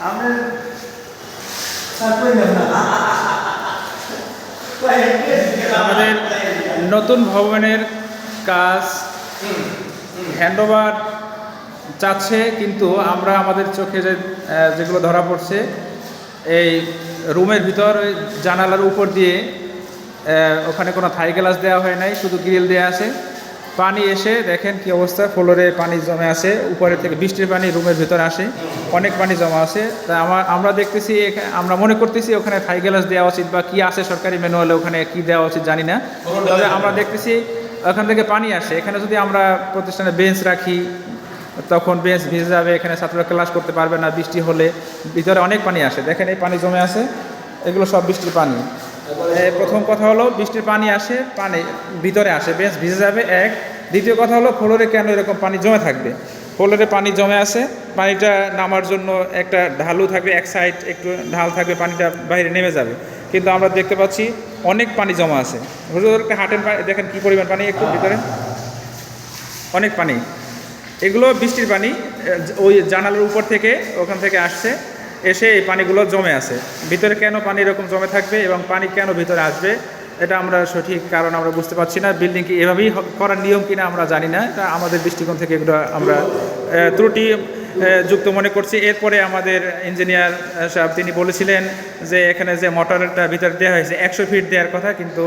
আমরা আমাদের নতুন ভবনের কাজ হ্যান্ডওভার চাচ্ছে কিন্তু আমরা আমাদের চোখে যে যেগুলো ধরা পড়ছে এই রুমের ভিতর ওই জানালার উপর দিয়ে ওখানে কোনো থাই গ্লাস দেওয়া হয় নাই শুধু গ্রিল দেওয়া আছে। পানি এসে দেখেন কি অবস্থা, ফ্লোরে পানি জমে আছে উপরের থেকে বৃষ্টির পানি রুমের ভিতরে আসে, অনেক পানি জমা আছে। তা আমার আমরা দেখতেছি এখা- আমরা মনে করতেছি ওখানে থাই গ্লাস দেওয়া উচিত বা কি আছে সরকারি ম্যানুয়ালে ওখানে কি দেওয়া উচিত জানি না। তবে আমরা দেখতেছি ওখান থেকে পানি আসে। এখানে যদি আমরা প্রতিষ্ঠানে বেঞ্চ রাখি, তখন বেঞ্চ ভিজে যাবে, এখানে ছাত্ররা ক্লাস করতে পারবে না, বৃষ্টি হলে ভিতরে অনেক পানি আসে। দেখেন এই পানি জমে আছে, এগুলো সব বৃষ্টির পানি। প্রথম কথা হলো বৃষ্টির পানি আসে, পানি ভিতরে আসে, বেশ ভিজে যাবে, এক। দ্বিতীয় কথা হলো ফ্লোরে কেন এরকম পানি জমে থাকবে? ফ্লোরে পানি জমে আছে পানিটা নামার জন্য একটা ঢালু থাকবে, এক সাইড একটু ঢাল থাকবে, পানিটা বাইরে নেমে যাবে। কিন্তু আমরা দেখতে পাচ্ছি অনেক পানি জমা আছে। হুজুরকে হাটেন পানি দেখেন কী পরিমাণ পানি একটু ভিতরে। অনেক পানি। এগুলো বৃষ্টির পানি ওই জানালার উপর থেকে ওখান থেকে আসছে। এসে এই পানিগুলো জমে আছে। ভিতরে কেন পানি এরকম জমে থাকবে এবং পানি কেন ভিতরে আসবে, এটা আমরা সঠিক কারণ আমরা বুঝতে পারছি না। বিল্ডিং কি এভাবেই করার নিয়ম কিনা আমরা জানি না। এটা আমাদের দৃষ্টিকোণ থেকে এগুলো আমরা ত্রুটি যুক্ত মনে করছি। এরপরে আমাদের ইঞ্জিনিয়ার সাহেব তিনি বলেছিলেন যে এখানে যে মোটরটা ভিতরে দেওয়া হয়েছে, একশো ফিট দেওয়ার কথা, কিন্তু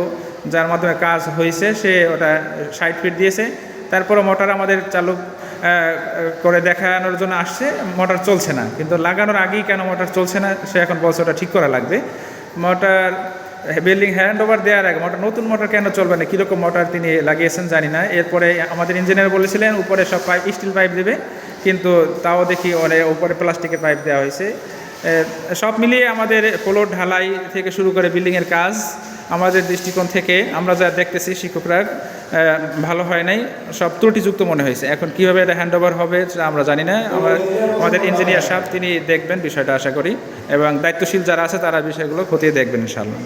যার মাধ্যমে কাজ হয়েছে, সে ওটা ষাট ফিট দিয়েছে। তারপরে মোটর আমাদের চালু করে দেখানোর জন্য আসছে, মোটর চলছে না। কিন্তু লাগানোর আগেই কেন মোটর চলছে না, সে এখন বলছে ওটা ঠিক করা লাগবে। মোটর বিল্ডিং হ্যান্ড ওভার দেওয়ার আগে মোটর, নতুন মোটর কেন চলবে না, কীরকম মোটর তিনি লাগিয়েছেন জানি না। এরপরে আমাদের ইঞ্জিনিয়ার বলেছিলেন, উপরে সব পাইপ স্টিল পাইপ দেবে। কিন্তু তাও দেখি অনেক উপরে প্লাস্টিকের পাইপ দেওয়া হয়েছে। সব মিলিয়ে আমাদের ফ্লোর ঢালাই থেকে শুরু করে বিল্ডিংয়ের কাজ, আমাদের দৃষ্টিকোণ থেকে আমরা যা দেখতেছি শিক্ষকরা ভালো হয় নাই, সব ত্রুটিযুক্ত মনে হয়েছে। এখন কীভাবে এটা হ্যান্ড ওভার হবে সেটা আমরা জানি না। আমরা, আমাদের ইঞ্জিনিয়ার সাহেব, তিনি দেখবেন বিষয়টা আশা করি। এবং দায়িত্বশীল যারা আছে, তারা বিষয়গুলো খতিয়ে দেখবেন, ইনশাআল্লাহ।